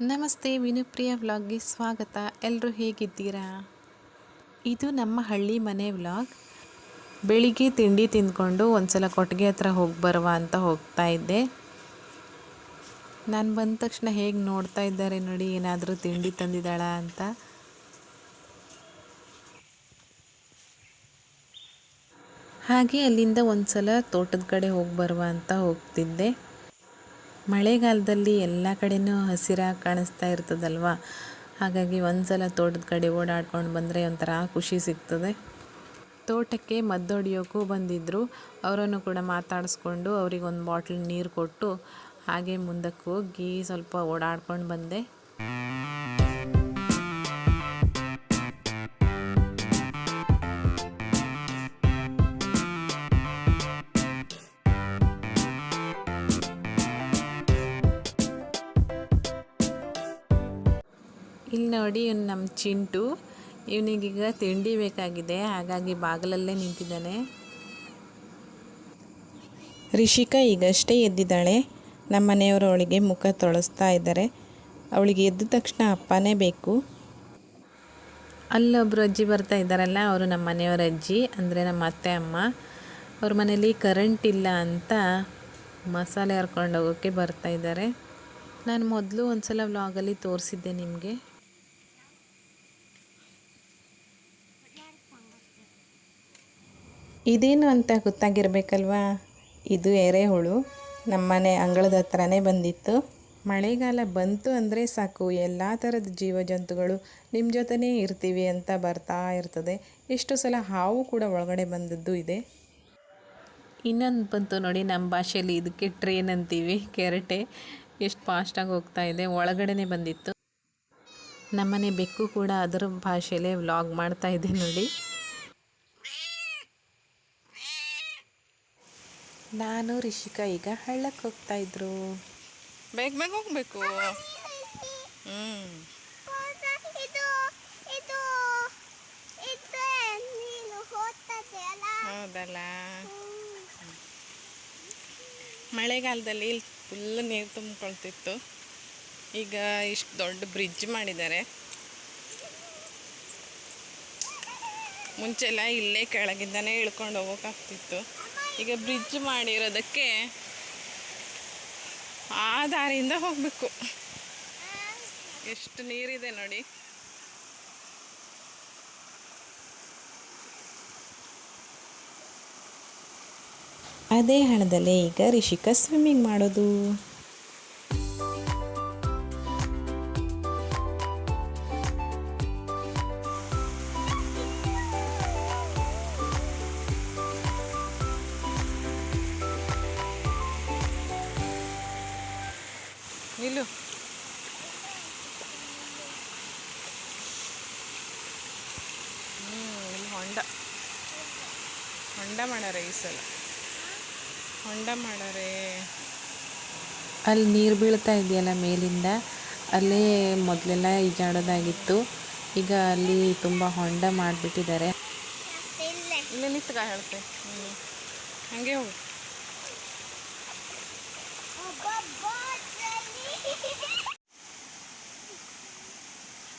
ನಮಸ್ತೆ ವಿನುಪ್ರಿಯ ವ್ಲಾಗ್ಗೆ ಸ್ವಾಗತ. ಎಲ್ಲರೂ ಹೇಗಿದ್ದೀರಾ? ಇದು ನಮ್ಮ ಹಳ್ಳಿ ಮನೆ ವ್ಲಾಗ್. ಬೆಳಿಗ್ಗೆ ತಿಂಡಿ ತಿಂದ್ಕೊಂಡು ಒಂದ್ಸಲ ಕೊಟ್ಟಿಗೆ ಹತ್ರ ಹೋಗಿ ಬರುವ ಅಂತ ಹೋಗ್ತಾ ಇದ್ದೆ. ನಾನು ಬಂದ ತಕ್ಷಣ ಹೇಗೆ ನೋಡ್ತಾ ಇದ್ದಾರೆ ನೋಡಿ, ಏನಾದರೂ ತಿಂಡಿ ತಂದಿದ್ದಾಳ ಅಂತ. ಹಾಗೆ ಅಲ್ಲಿಂದ ಒಂದ್ಸಲ ತೋಟದ ಕಡೆ ಹೋಗಿ ಬರುವ ಅಂತ ಹೋಗ್ತಿದ್ದೆ. ಮಳೆಗಾಲದಲ್ಲಿ ಎಲ್ಲ ಕಡೆಯೂ ಹಸಿರಾಗಿ ಕಾಣಿಸ್ತಾ ಇರ್ತದಲ್ವ? ಹಾಗಾಗಿ ಒಂದ್ಸಲ ತೋಟದ ಕಡೆ ಓಡಾಡ್ಕೊಂಡು ಬಂದರೆ ಒಂಥರ ಖುಷಿ ಸಿಗ್ತದೆ. ತೋಟಕ್ಕೆ ಮದ್ದೊಡಿಯೋಕ್ಕೂ ಬಂದಿದ್ದರು ಅವರನ್ನು ಕೂಡ ಮಾತಾಡಿಸ್ಕೊಂಡು ಅವ್ರಿಗೆ ಒಂದು ಬಾಟ್ಲ್ ನೀರು ಕೊಟ್ಟು ಹಾಗೆ ಮುಂದಕ್ಕೆ ಹೋಗಿ ಸ್ವಲ್ಪ ಓಡಾಡ್ಕೊಂಡು ಬಂದೆ. ಇಲ್ಲಿ ನೋಡಿ ಇವನು ನಮ್ಮ ಚಿಂಟು. ಇವನಿಗೀಗ ತಿಂಡಿ ಬೇಕಾಗಿದೆ, ಹಾಗಾಗಿ ಬಾಗಿಲಲ್ಲೇ ನಿಂತಿದ್ದಾನೆ. ರಿಷಿಕಾ ಈಗಷ್ಟೇ ಎದ್ದಿದ್ದಾಳೆ. ನಮ್ಮ ಮನೆಯವರು ಅವಳಿಗೆ ಮುಖ ತೊಳಸ್ತಾ ಇದ್ದಾರೆ. ಅವಳಿಗೆ ಎದ್ದ ತಕ್ಷಣ ಅಪ್ಪನೇ ಬೇಕು. ಅಲ್ಲೊಬ್ಬರು ಅಜ್ಜಿ ಬರ್ತಾ ಇದ್ದಾರಲ್ಲ, ಅವರು ನಮ್ಮ ಮನೆಯವರ ಅಜ್ಜಿ, ಅಂದರೆ ನಮ್ಮ ಅತ್ತೆ ಅಮ್ಮ. ಅವ್ರ ಮನೇಲಿ ಕರೆಂಟ್ ಇಲ್ಲ ಅಂತ ಮಸಾಲೆ ಹರ್ಕೊಂಡು ಹೋಗೋಕ್ಕೆ ಬರ್ತಾ ಇದ್ದಾರೆ. ನಾನು ಮೊದಲು ಒಂದು ಸಲ ವ್ಲಾಗಲ್ಲಿ ತೋರಿಸಿದ್ದೆ ನಿಮಗೆ. ಇದೇನು ಅಂತ ಗೊತ್ತಾಗಿರಬೇಕಲ್ವಾ? ಇದು ಎರೆಹುಳು. ನಮ್ಮನೆ ಅಂಗಳದ ಹತ್ರನೇ ಬಂದಿತ್ತು. ಮಳೆಗಾಲ ಬಂತು ಅಂದರೆ ಸಾಕು. ಎಲ್ಲ ಥರದ ಜೀವಜಂತುಗಳು ನಿಮ್ಮ ಜೊತೆನೇ ಇರ್ತೀವಿ ಅಂತ ಬರ್ತಾ ಇರ್ತದೆ. ಎಷ್ಟು ಸಲ ಹಾವು ಕೂಡ ಒಳಗಡೆ ಬಂದದ್ದು ಇದೆ. ಇನ್ನೊಂದು ಬಂತು ನೋಡಿ ನಮ್ಮ ಭಾಷೆಯಲ್ಲಿ ಇದಕ್ಕೆ ಟ್ರೈನ್ ಅಂತೀವಿ, ಕೆರಟೆ. ಎಷ್ಟು ಫಾಸ್ಟಾಗಿ ಹೋಗ್ತಾ ಇದೆ, ಒಳಗಡೆನೇ ಬಂದಿತ್ತು. ನಮ್ಮನೆ ಬೆಕ್ಕು ಕೂಡ ಅದರ ಭಾಷೆಯಲ್ಲೇ ವ್ಲಾಗ್ ಮಾಡ್ತಾ ಇದೆ ನೋಡಿ. ನಾನು ರಿಷಿಕಾ ಈಗ ಹಳ್ಳಕ್ಕೆ ಹೋಗ್ತಾ ಇದ್ರು. ಬೇಗ ಬೇಗ ಹೋಗ್ಬೇಕು. ಹ್ಮ್. ಇದು ಇದು ಇದು ನೀನು ಹೋಗ್ತದೆ ಅಲ್ಲ? ಹೌದಲ್ಲ? ಮಳೆಗಾಲದಲ್ಲಿ ಇಲ್ಲಿ ಫುಲ್ ನೀರು ತುಂಬಿಕೊಳ್ತಿತ್ತು. ಈಗ ಇಷ್ಟು ದೊಡ್ಡ ಬ್ರಿಡ್ಜ್ ಮಾಡಿದ್ದಾರೆ. ಮುಂಚೆಲ್ಲ ಇಲ್ಲೇ ಕೆಳಗಿಂದನೇ ಇಳ್ಕೊಂಡು ಹೋಗೋಕ್ಕಾಗ್ತಿತ್ತು ಈಗ ಬ್ರಿಡ್ಜ್ ಮಾಡಿರೋದಕ್ಕೆ ಆ ದಾರಿಯಿಂದ ಹೋಗಬೇಕು. ಎಷ್ಟು ನೀರಿದೆ ನೋಡಿ. ಅದೇ ಹಣದಲ್ಲೇ ಈಗ ರಿಷಿಕಾ ಸ್ವಿಮ್ಮಿಂಗ್ ಮಾಡೋದು. ನಿಲ್ಲು. ಹ್ಞೂ ಇಲ್ಲಿ ಹೊಂಡ. ಹೊಂಡ ಮಾಡಾರೆ ಈ ಸಲ. ಹೊಂಡ ಮಾಡಾರೆ. ಅಲ್ಲಿ ನೀರು ಬೀಳ್ತಾ ಇದೆಯಲ್ಲ ಮೇಲಿಂದ? ಅಲ್ಲೇ ಮೊದಲೆಲ್ಲ ಈಜಾಡೋದಾಗಿತ್ತು. ಈಗ ಅಲ್ಲಿ ತುಂಬ ಹೊಂಡ ಮಾಡಿಬಿಟ್ಟಿದ್ದಾರೆ. ಇಲ್ಲೇ ನಿತ್ಕ ಹೇಳ್ತೆ. ಹ್ಞೂ ಹಂಗೆ ಹೋಗು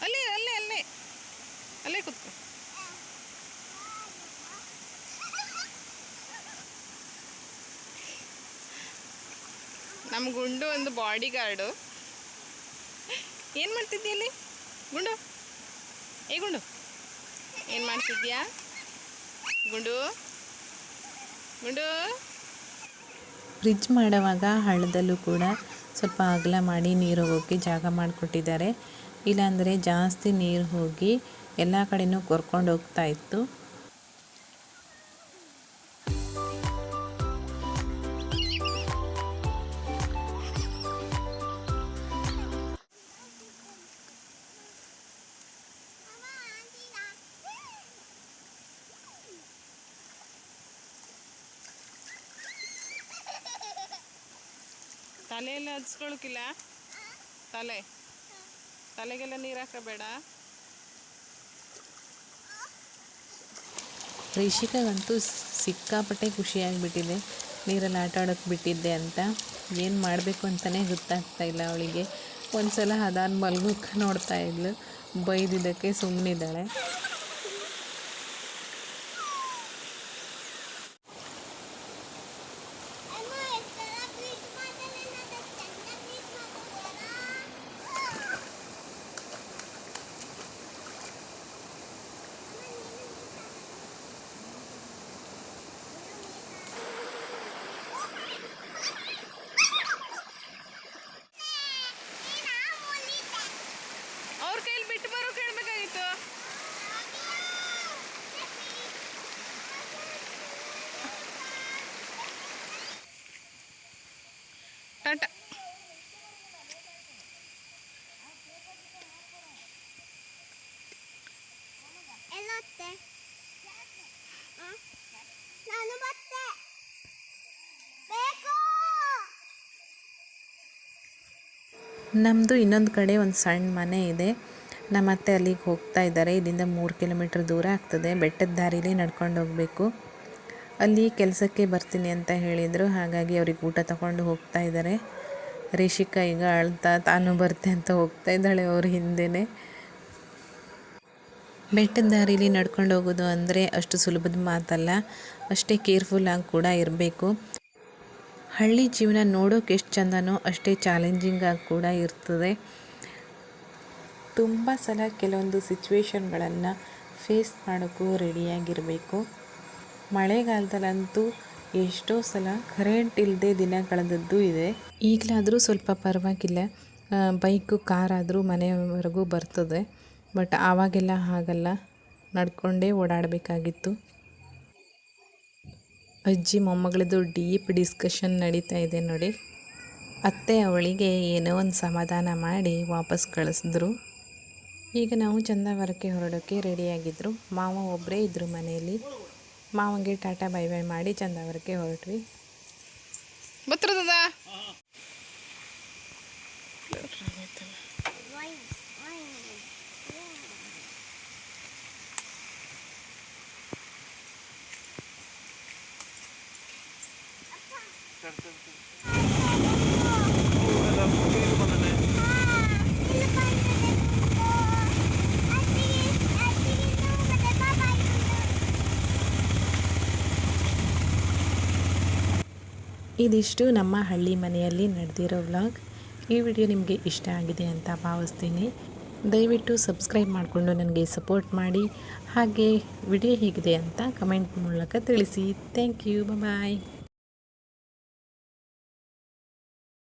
ಅಲ್ಲೇ ಅಲ್ಲೇ ಅಲ್ಲೇ ಅಲ್ಲೇ ಕೂತ್ಕೊ ನಮ್ಮ ಗುಂಡು ಒಂದು ಬಾಡಿ ಗಾರ್ಡು ಏನು ಮಾಡ್ತಿದ್ದೀಯ ಅಲ್ಲಿ? ಗುಂಡು. ಏ ಗುಂಡು. ಏನು ಮಾಡ್ತಿದ್ಯಾ? ಗುಂಡು. ಗುಂಡು. ಫ್ರಿಜ್ ಮಾಡುವಾಗ ಹಳ್ಳದಲ್ಲೂ ಕೂಡ ಸ್ವಲ್ಪ ಅಗಲ ಮಾಡಿ ನೀರು ಹೋಗೋಕ್ಕೆ ಜಾಗ ಮಾಡಿಕೊಟ್ಟಿದ್ದಾರೆ. ಇಲ್ಲಾಂದರೆ ಜಾಸ್ತಿ ನೀರು ಹೋಗಿ ಎಲ್ಲ ಕಡೆಯೂ ಕೊರ್ಕೊಂಡು ಹೋಗ್ತಾ ಇತ್ತು. ತಲೆಯೆಲ್ಲ ಹಚ್ಕೊಳಕಿಲ್ಲ? ತಲೆ. ತಲೆಗೆಲ್ಲ ನೀರು ಹಾಕಬೇಡ. ರಿಷಿಕಾಗಂತೂ ಸಿಕ್ಕಾಪಟ್ಟೆ ಖುಷಿಯಾಗಿಬಿಟ್ಟಿದೆ ನೀರಲ್ಲಿ ಆಟ ಆಡೋಕ್ಕೆ ಬಿಟ್ಟಿದ್ದೆ ಅಂತ. ಏನು ಮಾಡಬೇಕು ಅಂತಲೇ ಗೊತ್ತಾಗ್ತಾ ಇಲ್ಲ ಅವಳಿಗೆ. ಒಂದು ಸಲ ಅದಾದ ಮಲ್ಗೋಕೆ ನೋಡ್ತಾ ಇದ್ಲು. ಬೈದಿದ್ದಕ್ಕೆ ಸುಮ್ಮನಿದ್ದಾಳೆ ನಮ್ಮದು ಇನ್ನೊಂದು ಕಡೆ ಒಂದು ಸಣ್ಣ ಮನೆ ಇದೆ. ನಮ್ಮ ಅತ್ತೆ ಅಲ್ಲಿಗೆ ಹೋಗ್ತಾ ಇದ್ದಾರೆ. ಇಲ್ಲಿಂದ ಮೂರು ಕಿಲೋಮೀಟ್ರ್ ದೂರ ಆಗ್ತದೆ. ಬೆಟ್ಟದ ದಾರಿಲಿ ನಡ್ಕೊಂಡು ಹೋಗಬೇಕು. ಅಲ್ಲಿ ಕೆಲಸಕ್ಕೆ ಬರ್ತೀನಿ ಅಂತ ಹೇಳಿದರು. ಹಾಗಾಗಿ ಅವ್ರಿಗೆ ಊಟ ತಗೊಂಡು ಹೋಗ್ತಾ ಇದ್ದಾರೆ. ರಿಷಿಕಾ ಈಗ ಅಳ್ತಾ ತಾನು ಬರ್ತೆ ಅಂತ ಹೋಗ್ತಾ ಇದ್ದಾಳೆ ಅವ್ರ ಹಿಂದೆನೇ. ಬೆಟ್ಟದ ದಾರಿಲಿ ನಡ್ಕೊಂಡು ಹೋಗೋದು ಅಂದರೆ ಅಷ್ಟು ಸುಲಭದ ಮಾತಲ್ಲ. ಅಷ್ಟೇ ಕೇರ್ಫುಲ್ಲಾಗಿ ಕೂಡ ಇರಬೇಕು. ಹಳ್ಳಿ ಜೀವನ ನೋಡೋಕೆ ಎಷ್ಟು ಚಂದನೋ ಅಷ್ಟೇ ಚಾಲೆಂಜಿಂಗಾಗಿ ಕೂಡ ಇರ್ತದೆ. ತುಂಬ ಸಲ ಕೆಲವೊಂದು ಸಿಚುವೇಶನ್ಗಳನ್ನು ಫೇಸ್ ಮಾಡೋಕ್ಕೂ ರೆಡಿಯಾಗಿರಬೇಕು ಮಳೆಗಾಲದಲ್ಲಂತೂ ಎಷ್ಟೋ ಸಲ ಕರೆಂಟ್ ಇಲ್ಲದೆ ದಿನ ಕಳೆದದ್ದು ಇದೆ. ಈಗಲಾದರೂ ಸ್ವಲ್ಪ ಪರವಾಗಿಲ್ಲ. ಬೈಕು ಕಾರಾದರೂ ಮನೆಯವರೆಗೂ ಬರ್ತದೆ. ಬಟ್ ಆವಾಗೆಲ್ಲ ಹಾಗಲ್ಲ. ನಡ್ಕೊಂಡೇ ಓಡಾಡಬೇಕಾಗಿತ್ತು. ಅಜ್ಜಿ ಮೊಮ್ಮಗಳದ್ದು ಡೀಪ್ ಡಿಸ್ಕಷನ್ ನಡೀತಾ ಇದೆ ನೋಡಿ. ಅತ್ತೆ ಅವಳಿಗೆ ಏನೋ ಒಂದು ಸಮಾಧಾನ ಮಾಡಿ ವಾಪಸ್ ಕಳಿಸಿದ್ರು. ಈಗ ನಾವು ಚಂದಾವರಕ್ಕೆ ಹೊರಡೋಕ್ಕೆ ರೆಡಿಯಾಗಿದ್ದರು ಮಾವ ಒಬ್ಬರೇ ಇದ್ದರು ಮನೆಯಲ್ಲಿ. ಮಾವಂಗೆ ಟಾಟಾ ಬೈ ಬೈ ಮಾಡಿ ಚಂದಾವರಕ್ಕೆ ಹೊರಟ್ವಿ. ಬರ್ತದ ಇದಿಷ್ಟು ನಮ್ಮ ಹಳ್ಳಿ ಮನೆಯಲ್ಲಿ ನಡೆದಿರೋ ವ್ಲಾಗ್. ಈ ವಿಡಿಯೋ ನಿಮಗೆ ಇಷ್ಟ ಆಗಿದೆ ಅಂತ ಭಾವಿಸ್ತೀನಿ. ದಯವಿಟ್ಟು ಸಬ್ಸ್ಕ್ರೈಬ್ ಮಾಡಿಕೊಂಡು ನನಗೆ ಸಪೋರ್ಟ್ ಮಾಡಿ. ಹಾಗೆ ವಿಡಿಯೋ ಹೇಗಿದೆ ಅಂತ ಕಮೆಂಟ್ ಮೂಲಕ ತಿಳಿಸಿ. Thank you. ಬಾಯ್